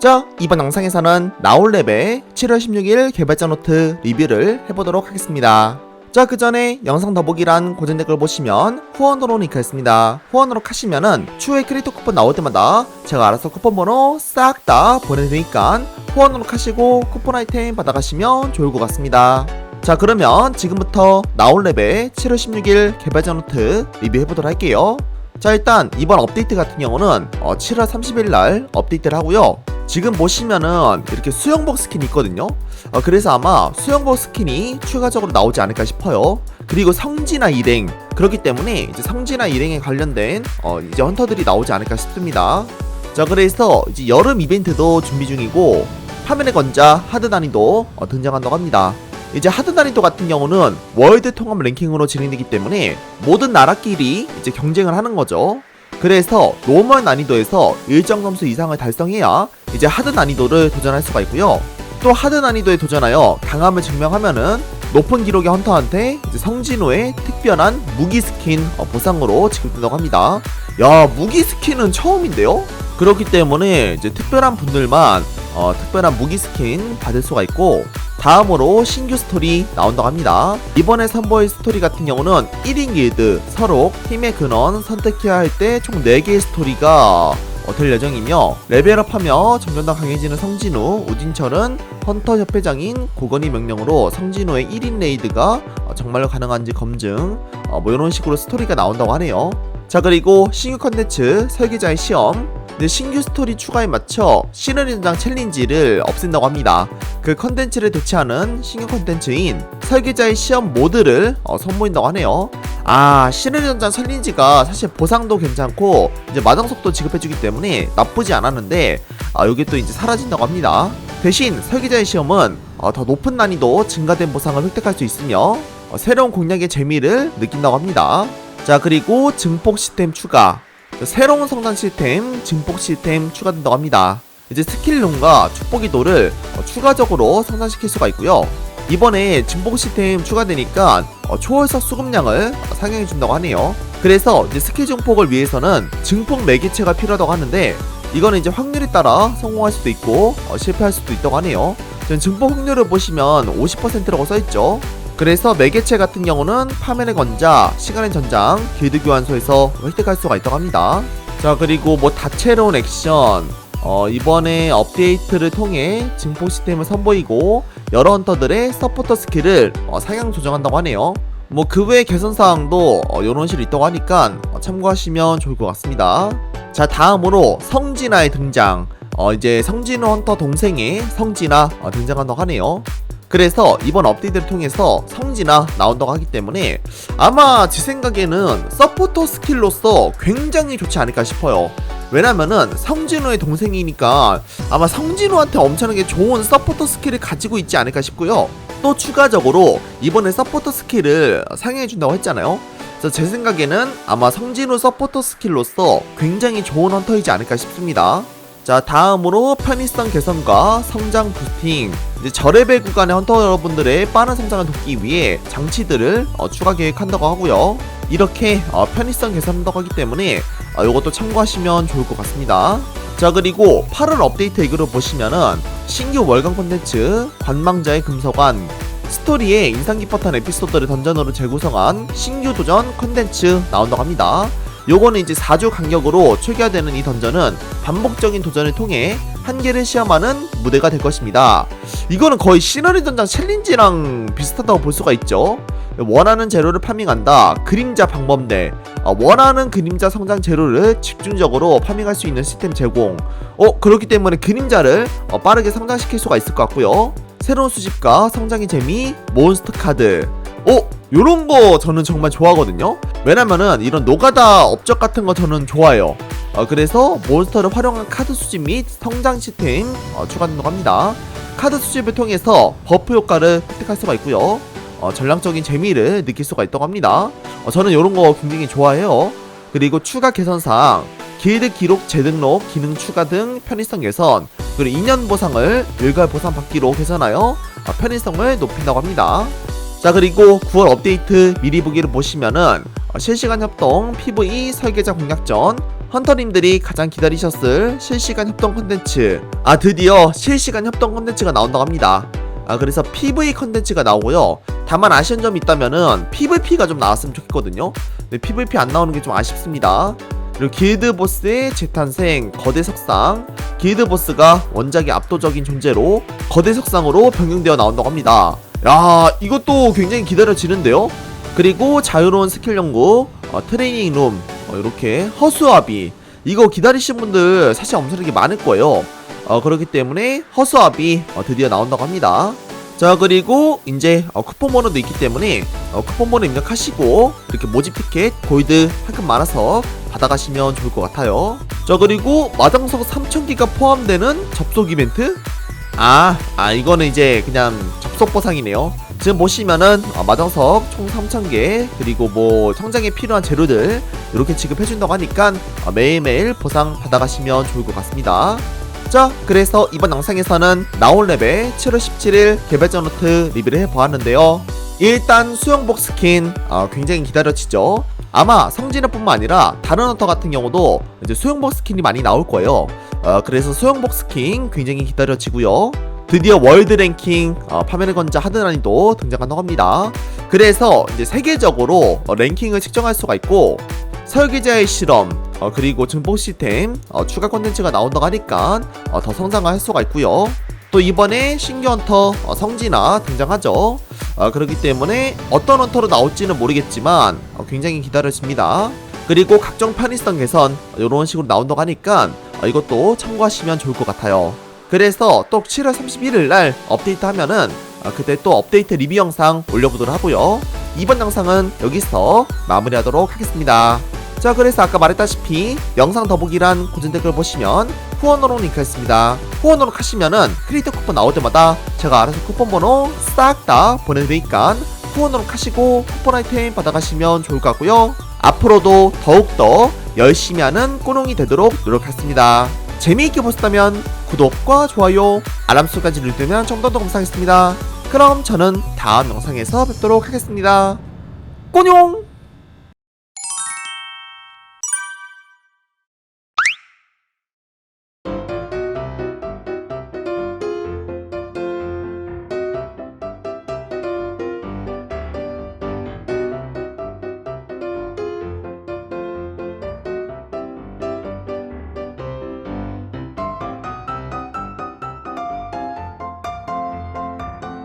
자, 이번 영상에서는 나올랩의 7월 16일 개발자 노트 리뷰를 해보도록 하겠습니다. 자, 그 전에 영상 더보기란 고정 댓글 보시면 후원으로 링크 있습니다. 후원 으로 하시면은 추후에 크리토 쿠폰 나올 때마다 제가 알아서 쿠폰 번호 싹 다 보내드리니까 후원 으로 하시고 쿠폰 아이템 받아가시면 좋을 것 같습니다. 자, 그러면 지금부터 나올랩의 7월 16일 개발자 노트 리뷰해보도록 할게요. 자 일단 이번 업데이트 같은 경우는 어, 7월 30일 날 업데이트를 하고요 지금 보시면은 이렇게 수영복 스킨이 있거든요. 어, 그래서 아마 수영복 스킨이 추가적으로 나오지 않을까 싶어요. 그리고 성지나 일행. 그렇기 때문에 이제 성지나 일행에 관련된 어, 이제 헌터들이 나오지 않을까 싶습니다. 자 그래서 이제 여름 이벤트도 준비 중이고 화면의 건자 하드 난이도 어, 등장한다고 합니다. 이제 하드 난이도 같은 경우는 월드 통합 랭킹으로 진행되기 때문에 모든 나라끼리 이제 경쟁을 하는 거죠. 그래서 노멀 난이도에서 일정 점수 이상을 달성해야 이제 하드 난이도를 도전할 수가 있고요. 또 하드 난이도에 도전하여 강함을 증명하면은 높은 기록의 헌터한테 이제 성진호의 특별한 무기 스킨 어, 보상으로 지급된다고 합니다. 야 무기 스킨은 처음인데요? 그렇기 때문에 이제 특별한 분들만 어, 특별한 무기 스킨 받을 수가 있고 다음으로 신규 스토리 나온다고 합니다. 이번에 선보일 스토리 같은 경우는 1인 길드, 서록, 힘의 근원 선택해야 할 때 총 4개의 스토리가 어, 될 예정이며 레벨업하며 점점 더 강해지는 성진우, 우진철은 헌터 협회장인 고건희 명령으로 성진우의 1인 레이드가 어, 정말로 가능한지 검증 어, 뭐 이런 식으로 스토리가 나온다고 하네요. 자 그리고 신규 컨텐츠 설계자의 시험 네, 신규 스토리 추가에 맞춰 시너리 전장 챌린지를 없앤다고 합니다. 그 컨텐츠를 대체하는 신규 컨텐츠인 설계자의 시험 모드를 어, 선보인다고 하네요. 아, 시너리 전장 챌린지가 사실 보상도 괜찮고 이제 마정속도 지급해주기 때문에 나쁘지 않았는데 아, 이게 또 이제 사라진다고 합니다. 대신 설계자의 시험은 어, 더 높은 난이도 증가된 보상을 획득할 수 있으며 어, 새로운 공략의 재미를 느낀다고 합니다. 자 그리고 증폭 시스템 추가 새로운 성장 시스템, 증폭 시스템 추가된다고 합니다. 이제 스킬룸과 축복이도를 어, 추가적으로 성장시킬 수가 있고요. 이번에 증폭 시스템 추가되니까 어, 초월석 수급량을 어, 상향해준다고 하네요. 그래서 이제 스킬 증폭을 위해서는 증폭 매개체가 필요하다고 하는데 이거는 이제 확률에 따라 성공할 수도 있고 어, 실패할 수도 있다고 하네요. 증폭 확률을 보시면 50%라고 써있죠. 그래서 매개체 같은 경우는 파멸의 건자, 시간의 전장, 길드 교환소에서 획득할 수가 있다고 합니다. 자 그리고 뭐 다채로운 액션 어, 이번에 업데이트를 통해 증폭 시스템을 선보이고 여러 헌터들의 서포터 스킬을 어, 상향 조정한다고 하네요. 뭐 그 외 개선 사항도 어, 이런 식으로 있다고 하니까 어, 참고하시면 좋을 것 같습니다. 자 다음으로 성진아의 등장. 어, 이제 성진우 헌터 동생의 성진아 어, 등장한다고 하네요. 그래서 이번 업데이트를 통해서 성지나 나온다고 하기 때문에 아마 제 생각에는 서포터 스킬로서 굉장히 좋지 않을까 싶어요. 왜냐면은 성진우의 동생이니까 아마 성진우한테 엄청나게 좋은 서포터 스킬을 가지고 있지 않을까 싶고요. 또 추가적으로 이번에 서포터 스킬을 상향해준다고 했잖아요. 그래서 제 생각에는 아마 성진우 서포터 스킬로서 굉장히 좋은 헌터이지 않을까 싶습니다. 자 다음으로 편의성 개선과 성장 부스팅 이제 저레벨 구간의 헌터 여러분들의 빠른 성장을 돕기 위해 장치들을 어, 추가 계획한다고 하고요 이렇게 어, 편의성 개선한다고 하기 때문에 어, 이것도 참고하시면 좋을 것 같습니다 자 그리고 8월 업데이트 얘기로 보시면은 신규 월간 콘텐츠 관망자의 금서관 스토리에 인상 깊었던 에피소드를 던전으로 재구성한 신규 도전 콘텐츠 나온다고 합니다 요거는 이제 4주 간격으로 초기화되는 이 던전은 반복적인 도전을 통해 한계를 시험하는 무대가 될 것입니다. 이거는 거의 시너리 던장 챌린지랑 비슷하다고 볼 수가 있죠. 원하는 재료를 파밍한다. 그림자 방범대. 어, 원하는 그림자 성장 재료를 집중적으로 파밍할 수 있는 시스템 제공. 어, 그렇기 때문에 그림자를 어, 빠르게 성장시킬 수가 있을 것 같고요. 새로운 수집과 성장의 재미, 몬스터 카드. 어, 요런 거 저는 정말 좋아하거든요. 왜냐면은 이런 노가다 업적 같은 거 저는 좋아해요. 어, 그래서 몬스터를 활용한 카드 수집 및 성장 시스템 어, 추가된다고 합니다. 카드 수집을 통해서 버프 효과를 획득할 수가 있고요. 어, 전략적인 재미를 느낄 수가 있다고 합니다. 어, 저는 이런 거 굉장히 좋아해요. 그리고 추가 개선사항, 길드 기록 재등록 기능 추가 등 편의성 개선, 그리고 2년 보상을 일괄 보상 받기로 개선하여 어, 편의성을 높인다고 합니다. 자 그리고 9월 업데이트 미리 보기를 보시면은 어, 실시간 협동 PVE 설계자 공략전 헌터님들이 가장 기다리셨을 실시간 협동 컨텐츠 아 드디어 실시간 협동 컨텐츠가 나온다고 합니다 아 그래서 PV 컨텐츠가 나오고요. 다만 아쉬운 점이 있다면은 PVP가 좀 나왔으면 좋겠거든요. 근데 PVP 안 나오는 게 좀 아쉽습니다. 그리고 길드 보스의 재탄생 거대 석상. 길드 보스가 원작의 압도적인 존재로 거대 석상으로 변경되어 나온다고 합니다. 야 이것도 굉장히 기다려지는데요? 그리고 자유로운 스킬 연구 어, 트레이닝 룸 어, 이렇게 허수아비. 이거 기다리신 분들 사실 엄청나게 많을 거예요 어, 그렇기 때문에 허수아비 어, 드디어 나온다고 합니다 자 그리고 이제 어, 쿠폰 번호도 있기 때문에 어, 쿠폰 번호 입력하시고 이렇게 모집 티켓 골드 한 칸 많아서 받아가시면 좋을 것 같아요 자 그리고 마당석 3000기가 포함되는 접속 이벤트 아, 아 이거는 이제 그냥 접속 보상이네요. 지금 보시면은 어, 마정석 총 3,000개 그리고 뭐 성장에 필요한 재료들 이렇게 지급해준다고 하니까 어, 매일매일 보상 받아가시면 좋을 것 같습니다. 자, 그래서 이번 영상에서는 나올 랩의 7월 17일 개발자 노트 리뷰를 해보았는데요. 일단 수영복 스킨 어, 굉장히 기다려지죠. 아마 성진화뿐만 아니라 다른 헌터 같은 경우도 이제 수영복 스킨이 많이 나올 거예요. 어, 그래서 수영복 스킨 굉장히 기다려지고요. 드디어 월드 랭킹 어, 파멸의 건자 하드 난이도 등장한다고 합니다. 그래서 이제 세계적으로 어, 랭킹을 측정할 수가 있고 설계자의 실험 어, 그리고 증폭 시스템 어, 추가 콘텐츠가 나온다고 하니까 어, 더 성장을 할 수가 있고요. 또 이번에 신규 헌터 어, 성진아 등장하죠. 어, 그렇기 때문에 어떤 헌터로 나올지는 모르겠지만 어, 굉장히 기다려집니다. 그리고 각종 편의성 개선 이런 식으로 나온다고 하니까 어, 이것도 참고하시면 좋을 것 같아요. 그래서 또 7월 31일 날 업데이트 하면은 어, 그때 또 업데이트 리뷰 영상 올려보도록 하고요. 이번 영상은 여기서 마무리하도록 하겠습니다. 자 그래서 아까 말했다시피 영상 더보기란 고정 댓글 보시면 후원으로 링크 있습니다. 후원으로 하시면은 크리에이터 쿠폰 나올 때마다 제가 알아서 쿠폰 번호 싹 다 보내드리니까 후원으로 하시고 쿠폰 아이템 받아가시면 좋을 것 같고요. 앞으로도 더욱더 열심히 하는 꼬롱이 되도록 노력하겠습니다. 재미있게 보셨다면 구독과 좋아요, 알람 소리까지 누르면 좀더더 감사하겠습니다. 그럼 저는 다음 영상에서 뵙도록 하겠습니다. 꼬뇽!